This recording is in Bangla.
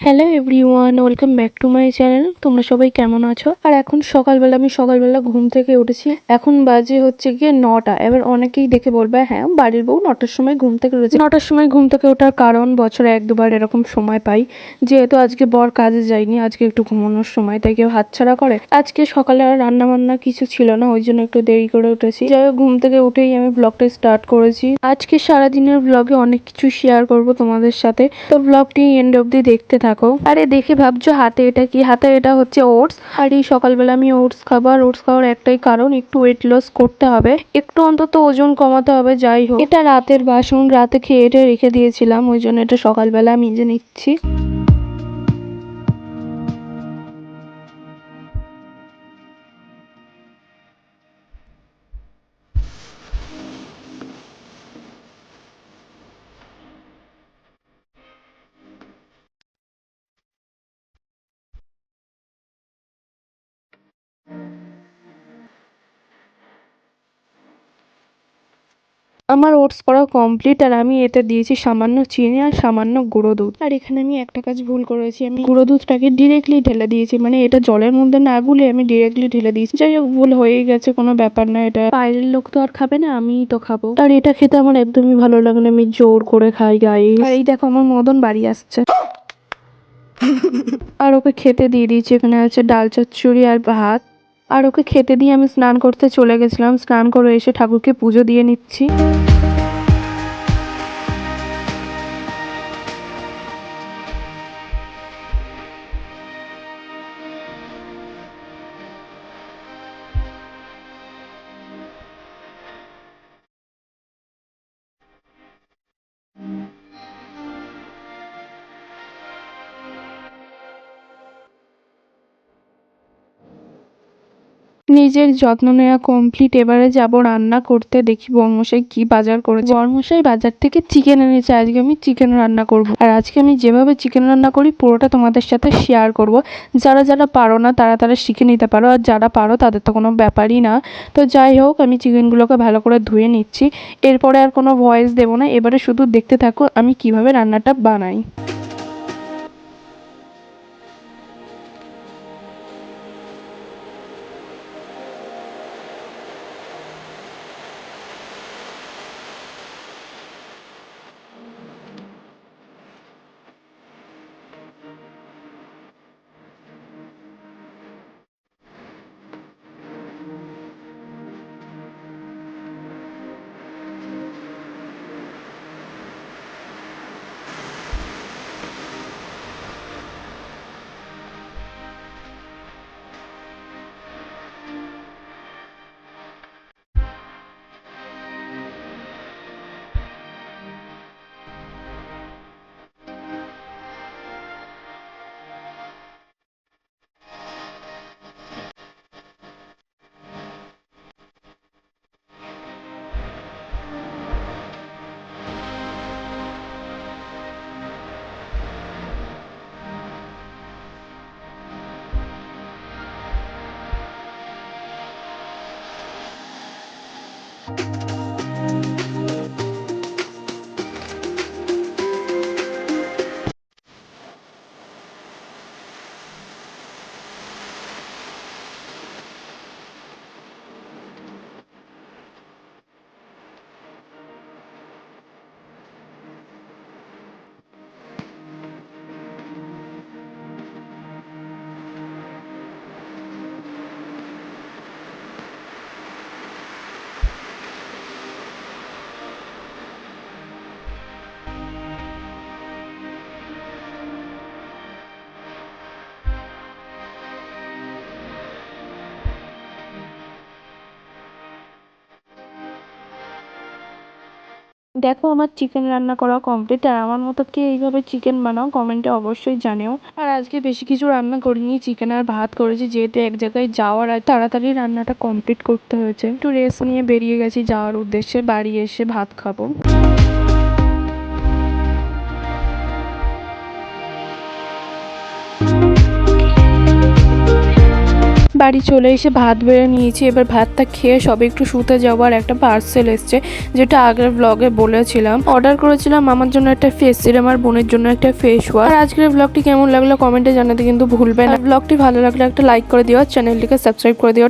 Hello everyone welcome back to my channel তোমরা সবাই কেমন আছো? আর এখন সকালবেলা, আমি সকালবেলা ঘুম থেকে উঠেছি। এখন বাজে হচ্ছে গিয়ে নটা। এবার অনেকেই দেখে বলবে হ্যাঁ বাড়ির বউ নটার সময় ঘুম থেকে উঠেছে নটার সময় ঘুম থেকে ওঠার কারণ বছরে এক দুবার এরকম সময় পাই। যেহেতু আজকে বর কাজে যায়নি, আজকে একটু ঘুমানোর সময়, তাই কেউ হাতছাড়া করে। আজকে সকালে আর রান্না বান্না কিছু ছিল না, ওই জন্য একটু দেরি করে উঠেছি। যাই হোক, ঘুম থেকে উঠেই আমি ব্লগটা স্টার্ট করেছি। আজকে সারাদিনের ব্লগে অনেক কিছু শেয়ার করব তোমাদের সাথে। তো ব্লগটি এন্ড অব্দি দেখতে থাকো। আরে দেখে ভাবছ হাতে এটা কি? হাতে এটা হচ্ছে ওটস। আর এই সকালবেলা আমি ওটস খাবার ওটস খাওয়ার একটাই কারণ, একটু ওয়েট লস করতে হবে। একটু অন্তত ওজন কমাতে হবে, যাই হোক। এটা রাতের বাসন, রাতে খেয়ে রেখে দিয়েছিলাম, ওই জন্য এটা সকালবেলা আমি নিজে নিচ্ছি। আমার ওটস করা কমপ্লিট আর আমি এতে দিয়েছি সামান্য চিনি আর সামান্য গুঁড়ো দুধ। আর এখানে আমি একটা কাজ ভুল করেছি, আমি গুঁড়ো দুধটাকে ডিরেক্টলি ঢেলে দিয়েছি মানে এটা জলের মধ্যে না গুলে আমি ডিরেক্টলি ঢেলে দিয়েছি। যাই হোক, ভুল হয়েই গেছে, কোনো ব্যাপার না, এটা বাইরের লোক তো আর খাবে না, আমিই তো খাব। আর এটা খেতে আমার একদমই ভালো লাগে না, আমি জোর করে খাই গায়ে আর এই দেখো, আমার মদন বাড়ি আসছে। আর ওকে খেতে দিয়ে দিয়েছি, এখানে আছে ডাল চচ্চড়ি আর ভাত। আর ওকে খেতে দিয়ে আমি স্নান করতে চলে গেছিলাম। স্নান করে এসে ঠাকুরকে পুজো দিয়ে নিচ্ছি। নিজের যত্ন নেওয়া কমপ্লিট এবারে যাব রান্না করতে। দেখি বর্মশাই কি বাজার করেছে। বর্মশাই বাজার থেকে চিকেন এনেছে। আজকে আমি চিকেন রান্না করব। আর আজকে আমি যেভাবে চিকেন রান্না করি, পুরোটা তোমাদের সাথে শেয়ার করব। যারা যারা পারো না, তারা তারা শিখে নিতে পারো। আর যারা পারো, তাদের তো কোনো ব্যাপারই না। তো যাই হোক, আমি চিকেনগুলোকে ভালো করে ধুয়ে নিচ্ছি। এরপরে আর কোনো ভয়েস দেবো না। এবারে শুধু দেখতে থাকো আমি কীভাবে রান্নাটা বানাই। you দেখো আমার চিকেন রান্না করা কমপ্লিট আর আমার মতো কে এইভাবে চিকেন বানাও কমেন্টে অবশ্যই জানিও। আর আজকে বেশি কিছু রান্না করিনি চিকেন আর ভাত করেছি, যেহেতু এক জায়গায় যাওয়ার আর তাড়াতাড়ি রান্নাটা কমপ্লিট করতে হয়েছে। একটু রেস্ট নিয়ে বেরিয়ে গেছি যাওয়ার উদ্দেশ্যে, বাড়ি এসে ভাত খাব। বাড়ি চলে এসে ভাত বেড়ে নিয়েছি, এবার ভাতটা খেয়ে সবে একটু শুতে যাওয়ার একটা পার্সেল এসছে, যেটা আগের ব্লগে বলেছিলাম। অর্ডার করেছিলাম আমার জন্য একটা ফেস সিরাম আর বোনের জন্য একটা ফেস ওয়াশ আর আজকের ব্লগটি কেমন লাগল কমেন্টে জানাতে কিন্তু ভুলবে না। ব্লগটি ভালো লাগলে একটা লাইক করে দিও চ্যানেলটিকে সাবস্ক্রাইব করে দিও।